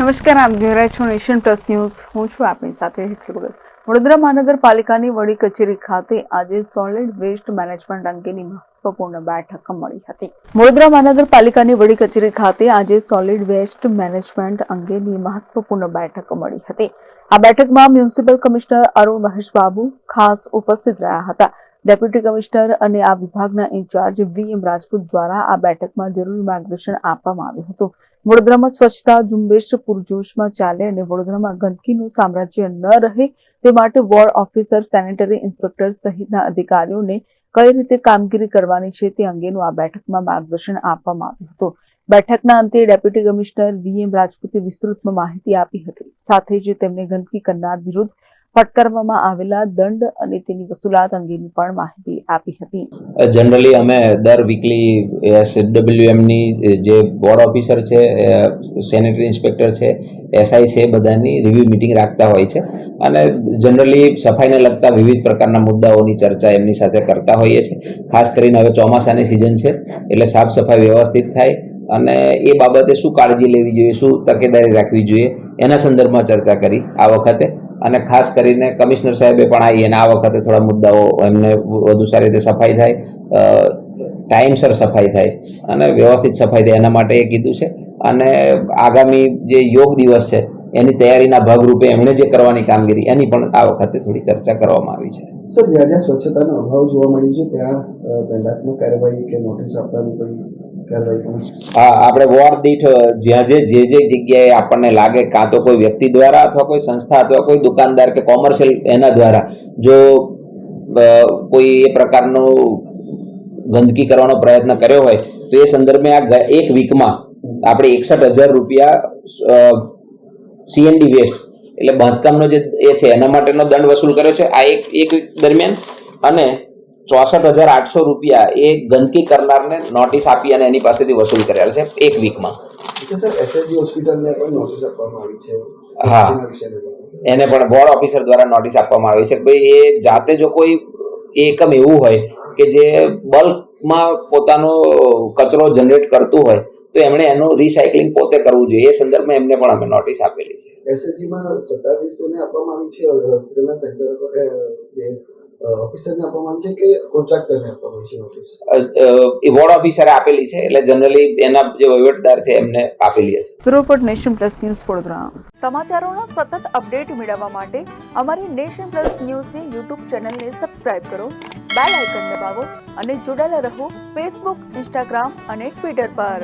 નમસ્કાર, આપ જોઈ રહ્યા છો નેશન પ્લસ ન્યૂઝ. હું છું આપની સાથે હેતલ વડોદરા મહાનગરપાલિકાની વડી કચેરી ખાતે આજે સોલિડ વેસ્ટ મેનેજમેન્ટ અંગેની મહત્વપૂર્ણ બેઠક મળી હતી. વડોદરા મહાનગરપાલિકાની વડી કચેરી ખાતે આજે સોલિડ વેસ્ટ મેનેજમેન્ટ અંગેની મહત્વપૂર્ણ બેઠક મળી હતી. આ બેઠકમાં મ્યુનિસિપલ કમિશનર અરુણ મહેશ બાબુ ખાસ ઉપસ્થિત રહ્યા હતા. ડેપ્યુટી કમિશનર અને આ વિભાગના ઇન્ચાર્જ વી એમ રાજપૂત દ્વારા આ બેઠકમાં જરૂરી માર્ગદર્શન આપવામાં આવ્યું હતું. વડોદરામાં સ્વચ્છતા ઝુંબેશ પૂરજોશમાં ચાલે અને વડોદરામાં ગંદકીનું સામ્રાજ્ય ન રહે તે માટે વોર્ડ ઓફિસર, સેનેટરી ઇન્સ્પેક્ટર સહિતના અધિકારીઓને કઈ રીતે કામગીરી કરવાની છે તે અંગેનું આ બેઠકમાં માર્ગદર્શન આપવામાં આવ્યું હતું. બેઠકના અંતે ડેપ્યુટી કમિશનર વી એમ રાજપૂતે વિસ્તૃતમાં માહિતી આપી હતી. સાથે જ તેમને ગંદકી કરનાર વિરુદ્ધ ફટકારવામાં આવેલા દંડ અને તેની વસૂલાત અંગેની પણ માહિતી આપી હતી. જનરલી અમે દર વીકલી એસડબ્લ્યુએમની જે બોર્ડ ઓફિસર છે સેનેટરી ઇન્સ્પેક્ટર છે એસઆઈ છે, બધાની રિવ્યુ મિટિંગ રાખતા હોય છે. અને જનરલી સફાઈને લગતા વિવિધ પ્રકારના મુદ્દાઓની ચર્ચા એમની સાથે કરતા હોઈએ છીએ. ખાસ કરીને હવે ચોમાસાની સિઝન છે, એટલે સાફ સફાઈ વ્યવસ્થિત થાય અને એ બાબતે શું કાળજી લેવી જોઈએ, શું તકેદારી રાખવી જોઈએ, એના સંદર્ભમાં ચર્ચા કરી આ વખતે. અને ખાસ કરીને કમિશનર સાહેબે પણ આવી અને આ વખતે થોડા મુદ્દાઓ એમને વધુ સારી રીતે સફાઈ થાય ટાઈમસર સફાઈ થાય અને વ્યવસ્થિત સફાઈ થાય એના માટે એ કીધું છે. અને આગામી જે યોગ દિવસ છે, એની તૈયારીના ભાગરૂપે એમણે જે કરવાની કામગીરી, એની પણ આ વખતે થોડી ચર્ચા કરવામાં આવી છે. સર, જ્યાં જ્યાં સ્વચ્છતાનો અભાવ જોવા મળ્યો છે, ત્યાં દંડાત્મક કાર્યવાહી કે નોટિસ આપવાની કોઈ હા, આપણે વોર્ડ દીઠ જ્યાં જે જે જે જગ્યાએ આપણને લાગે, કાં તો કોઈ વ્યક્તિ દ્વારા અથવા કોઈ સંસ્થા અથવા કોઈ દુકાનદાર કે કોમર્શિયલ એના દ્વારા જો કોઈ એ પ્રકારનું ગંદકી કરવાનો પ્રયત્ન કર્યો હોય, તો એ સંદર્ભે આ એક વીકમાં આપણે એકસઠ હજાર રૂપિયા સીએનડી વેસ્ટ, એટલે બાંધકામનો જે એ છે, એના માટેનો દંડ વસૂલ કર્યો છે. આ એક એક વીક દરમિયાન. અને ચોસઠ હજાર આઠસો રૂપિયા એ ગંદકી કરનારને નોટિસ આપી અને એની પાસેથી વસૂલ કરેલ છે એક વીકમાં હોસ્પિટલને હા. એના પણ બોર્ડ ઓફિસર દ્વારા નોટિસ આપવામાં આવી છે ભાઈ એ જાતે જો કોઈ એકમ એવું હોય કે જે બલ્કમાં પોતાનો કચરો જનરેટ કરતું હોય તો એમણે એનું રિસાયકલિંગ પોતે કરવું જોઈએ. એ સંદર્ભમાં એમને પણ અમે નોટિસ આપેલી છે. એસએસસીમાં સત્તાધીશોને આપવામાં આવી છે હોસ્પિટલના સંચાલકો અ, જે અ, ઓફિસરને આપવામાં છે કે કોન્ટ્રાક્ટરને આપવામાં છે નોટિસ અ, અ, એ વોર્ડ ઓફિસરે આપેલી છે એટલે જનરલી એના જે વહીવટદાર છે એમને આપેલી હશે. Report nation plus news Vadodara. સમાચારોનો સતત અપડેટ મેળવવા માટે અમારી નેશન પ્લસ ન્યૂઝની યુટ્યુબ ચેનલને સબસ્ક્રાઇબ કરો બેલ આઇકન દબાવો અને જોડાયેલા રહો ફેસબુક ઇન્સ્ટાગ્રામ અને ટ્વિટર પર.